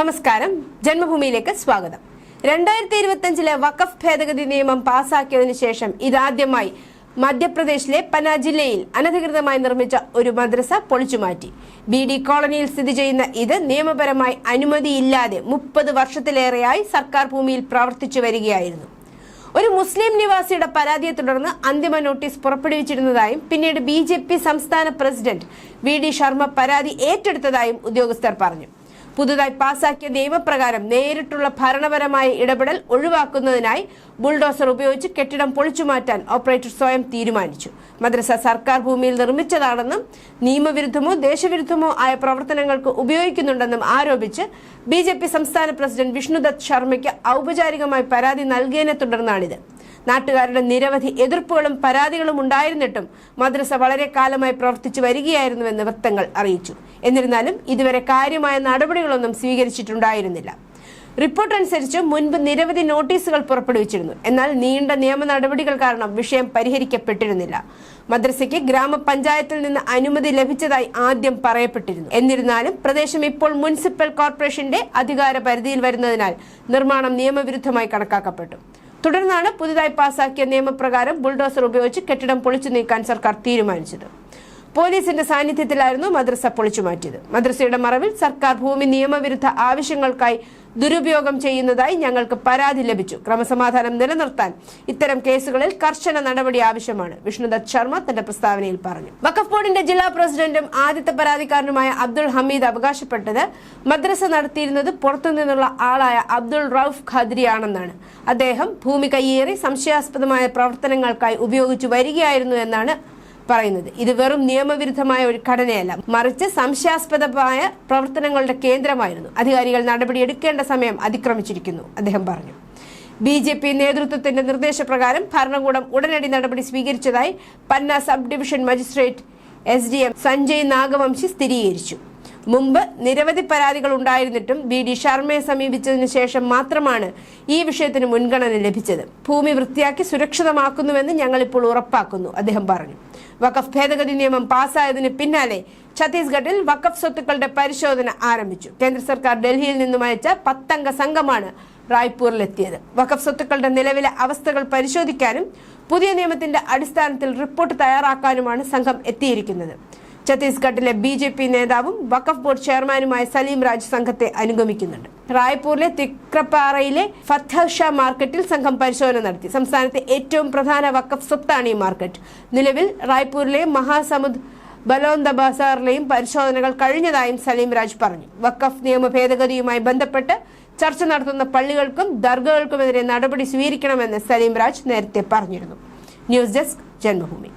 നമസ്കാരം. ജന്മഭൂമിയിലേക്ക് സ്വാഗതം. രണ്ടായിരത്തി ഇരുപത്തിയഞ്ചിലെ വഖഫ് ഭേദഗതി നിയമം പാസാക്കിയതിനു ശേഷം ഇതാദ്യമായി മധ്യപ്രദേശിലെ പന ജില്ലയിൽ അനധികൃതമായി നിർമ്മിച്ച ഒരു മദ്രസ പൊളിച്ചുമാറ്റി ബി ഡി കോളനിയിൽ സ്ഥിതി ചെയ്യുന്ന ഇത് നിയമപരമായി അനുമതിയില്ലാതെ മുപ്പത് വർഷത്തിലേറെയായി സർക്കാർ ഭൂമിയിൽ പ്രവർത്തിച്ചു വരികയായിരുന്നു. ഒരു മുസ്ലിം നിവാസിയുടെ പരാതിയെ തുടർന്ന് അന്തിമ നോട്ടീസ് പുറപ്പെടുവിച്ചിരുന്നതായും പിന്നീട് ബി സംസ്ഥാന പ്രസിഡന്റ് വി ഡി ശർമ്മ പരാതി ഏറ്റെടുത്തതായും ഉദ്യോഗസ്ഥർ പറഞ്ഞു. പുതുതായി പാസാക്കിയ നിയമപ്രകാരം നേരിട്ടുള്ള ഭരണപരമായ ഇടപെടൽ ഒഴിവാക്കുന്നതിനായി ബുൾഡോസർ ഉപയോഗിച്ച് കെട്ടിടം പൊളിച്ചുമാറ്റാൻ ഓപ്പറേറ്റർ സ്വയം തീരുമാനിച്ചു. മദ്രസ സർക്കാർ ഭൂമിയിൽ നിർമ്മിച്ചതാണെന്നും നിയമവിരുദ്ധമോ ദേശവിരുദ്ധമോ ആയ പ്രവർത്തനങ്ങൾക്ക് ഉപയോഗിക്കുന്നുണ്ടെന്നും ആരോപിച്ച് ബി സംസ്ഥാന പ്രസിഡന്റ് വിഷ്ണുദത്ത് ശർമ്മയ്ക്ക് ഔപചാരികമായി പരാതി നൽകിയതിനെ തുടർന്നാണിത്. നാട്ടുകാരുടെ നിരവധി എതിർപ്പുകളും പരാതികളും ഉണ്ടായിരുന്നിട്ടും മദ്രസ വളരെ കാലമായി പ്രവർത്തിച്ചു വരികയായിരുന്നുവെന്ന് വൃത്തങ്ങൾ അറിയിച്ചു. എന്നിരുന്നാലും ഇതുവരെ കാര്യമായ നടപടികളൊന്നും സ്വീകരിച്ചിട്ടുണ്ടായിരുന്നില്ല. റിപ്പോർട്ട് അനുസരിച്ച് മുൻപ് നിരവധി നോട്ടീസുകൾ പുറപ്പെടുവിച്ചിരുന്നു. എന്നാൽ നീണ്ട നിയമ നടപടികൾ കാരണം വിഷയം പരിഹരിക്കപ്പെട്ടിരുന്നില്ല. മദ്രസയ്ക്ക് ഗ്രാമപഞ്ചായത്തിൽ നിന്ന് അനുമതി ലഭിച്ചതായി ആദ്യം പറയപ്പെട്ടിരുന്നു. എന്നിരുന്നാലും പ്രദേശം ഇപ്പോൾ മുനിസിപ്പൽ കോർപ്പറേഷന്റെ അധികാര പരിധിയിൽ വരുന്നതിനാൽ നിർമ്മാണം നിയമവിരുദ്ധമായി കണക്കാക്കപ്പെട്ടു. തുടർന്നാണ് പുതുതായി പാസാക്കിയ നിയമപ്രകാരം ബുൾഡോസർ ഉപയോഗിച്ച് കെട്ടിടം പൊളിച്ചു നീക്കാൻ സർക്കാർ തീരുമാനിച്ചത് പോലീസിന്റെ സാന്നിധ്യത്തിലായിരുന്നു മദ്രസ പൊളിച്ചുമാറ്റിയത് മദ്രസയുടെ മറവിൽ സർക്കാർ ഭൂമി നിയമവിരുദ്ധ ആവശ്യങ്ങൾക്കായി ദുരുപയോഗം ചെയ്യുന്നതായി ഞങ്ങൾക്ക് പരാതി ലഭിച്ചു. ക്രമസമാധാനം നിലനിർത്താൻ ഇത്തരം കേസുകളിൽ കർശന നടപടി ആവശ്യമാണ് വിഷ്ണുദത്ത് ശർമ്മ തന്റെ പ്രസ്താവനയിൽ പറഞ്ഞു. വഖഫ് ബോർഡിന്റെ ജില്ലാ പ്രസിഡന്റും ആദ്യത്തെ പരാതിക്കാരനുമായ അബ്ദുൾ ഹമീദ് അവകാശപ്പെട്ടത് മദ്രസ നടത്തിയിരുന്നത് പുറത്തുനിന്നുള്ള ആളായ അബ്ദുൾ റൌഫ് ഖാദ്രിയാണെന്നാണ്. അദ്ദേഹം ഭൂമി കയ്യേറി സംശയാസ്പദമായ പ്രവർത്തനങ്ങൾക്കായി ഉപയോഗിച്ചു വരികയായിരുന്നു എന്നാണ് പറയുന്നത്. ഇത് വെറും നിയമവിരുദ്ധമായ ഒരു ഘടനയല്ല. മറിച്ച് സംശയാസ്പദമായ പ്രവർത്തനങ്ങളുടെ കേന്ദ്രമായിരുന്നു. അധികാരികൾ നടപടിയെടുക്കേണ്ട സമയം അതിക്രമിച്ചിരിക്കുന്നു. അദ്ദേഹം പറഞ്ഞു. ബി ജെ പി നേതൃത്വത്തിന്റെ നിർദ്ദേശപ്രകാരം ഭരണകൂടം ഉടനടി നടപടി സ്വീകരിച്ചതായി Panna sub division magistrate S D M Sanjay Nagvanshi സ്ഥിരീകരിച്ചു. മുമ്പ് നിരവധി പരാതികൾ ഉണ്ടായിരുന്നിട്ടും ബി ഡി ശർമ്മയെ സമീപിച്ചതിനു ശേഷം മാത്രമാണ് ഈ വിഷയത്തിന് മുൻഗണന ലഭിച്ചത്. ഭൂമി വൃത്തിയാക്കി സുരക്ഷിതമാക്കുന്നുവെന്ന് ഞങ്ങളിപ്പോൾ ഉറപ്പാക്കുന്നു അദ്ദേഹം പറഞ്ഞു. വഖഫ് ഭേദഗതി നിയമം പാസ്സായതിന് പിന്നാലെ ഛത്തീസ്ഗഡിൽ വഖഫ് സ്വത്തുക്കളുടെ പരിശോധന ആരംഭിച്ചു. കേന്ദ്ര സർക്കാർ ഡൽഹിയിൽ നിന്നും അയച്ച പത്തംഗ സംഘമാണ് റായ്പൂരിലെത്തിയത്. വഖഫ് സ്വത്തുക്കളുടെ നിലവിലെ അവസ്ഥകൾ പരിശോധിക്കാനും പുതിയ നിയമത്തിന്റെ അടിസ്ഥാനത്തിൽ റിപ്പോർട്ട് തയ്യാറാക്കാനുമാണ് സംഘം എത്തിയിരിക്കുന്നത്. ഛത്തീസ്ഗഡിലെ ബി ജെ പി നേതാവും വഖഫ് ബോർഡ് ചെയർമാനുമായ സലീം രാജ് സംഘത്തെ അനുഗമിക്കുന്നുണ്ട്. റായ്പൂരിലെ തിക്രപ്പാറയിലെ ഫത്ത ഷാ മാർക്കറ്റിൽ സംഘം പരിശോധന നടത്തി. സംസ്ഥാനത്തെ ഏറ്റവും പ്രധാന വഖഫ് സ്വത്താണ് ഈ മാർക്കറ്റ്. നിലവിൽ റായ്പൂരിലെ മഹാസമുദ് ബലോന്ദ ബസാറിലെയും പരിശോധനകൾ കഴിഞ്ഞതായും സലീം രാജ് പറഞ്ഞു. വഖഫ് നിയമ ഭേദഗതിയുമായി ബന്ധപ്പെട്ട് ചർച്ച നടത്തുന്ന പള്ളികൾക്കും ദർഗകൾക്കുമെതിരെ നടപടി സ്വീകരിക്കണമെന്ന് സലീം രാജ് നേരത്തെ പറഞ്ഞിരുന്നു. News desk Janmabhoomi.